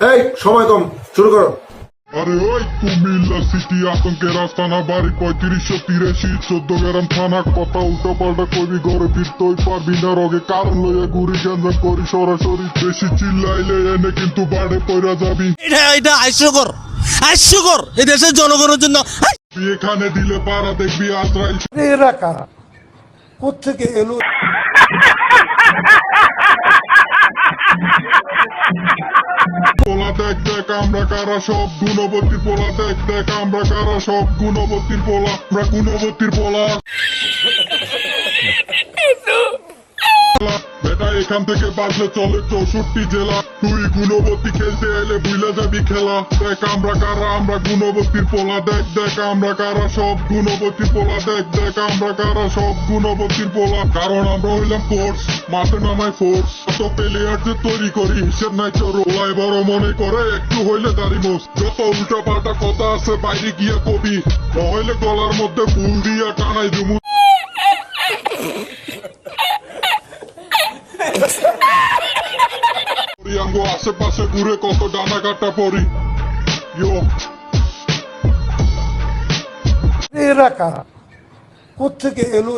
এই সময় কম শুরু করো। আরে ওই কুমিল্লা সিটি আতঙ্কের আস্তানা বাড়ি পঁয়ত্রিশশো তিরাশি চোদ্দ গ্রাম থানা কথা উল্টো পাল্টা কবি ঘরে ফিরতেই পারবি না রগে কারণ লইয়া ঘুরি গেঞ্জাম করি সরাসরি বেশি চিল্লাইলে এনে কিন্তু বাড়ে পয়রা যাবি। এটা এটা হাস্যকর হাস্যকর এই দেশের জনগণের জন্য। এখানে দিলে পাড়া দেখবি আশ্রয় এরা কারা? কোথেকে এলো? পোলা দেখ দেখ, আমরা কারা সব গুণবতীর পোলা? দেখ দেখ, আমরা কারা সব গুণবতীর পোলা? আমরা গুণবতীর পোলা। এখান থেকে বাজলে চলে চৌষট্টি জেলা। তুই গুণবতী খেলতে এলে ভুলে যাবি খেলা। দেখ আমরা কারা, আমরা গুণবতীর পোলা। দেখ দেখ আমরা কারা, সব গুণবতীর পোলা। দেখ দেখ আমরা কারা, সব গুণবতীর পোলা। কারণ আমরা হইলাম ফোর্স মাঠে নামায় ফোর্স তো প্লেয়ার যে তৈরি করি, হিসেব নাই ওলাই বড় মনে করে, একটু হইলে দাড়ি মোস যত উল্টা পাল্টা কথা আছে, বাইরে গিয়া কবি। নইলে গলার মধ্যে ফুল দিয়া টানাই জুমু আঙ্গো আশেপাশে ঘুরে কত ডানা কাটা পড়ি ইয়ো। এরা কারা? কোথেকে এলো?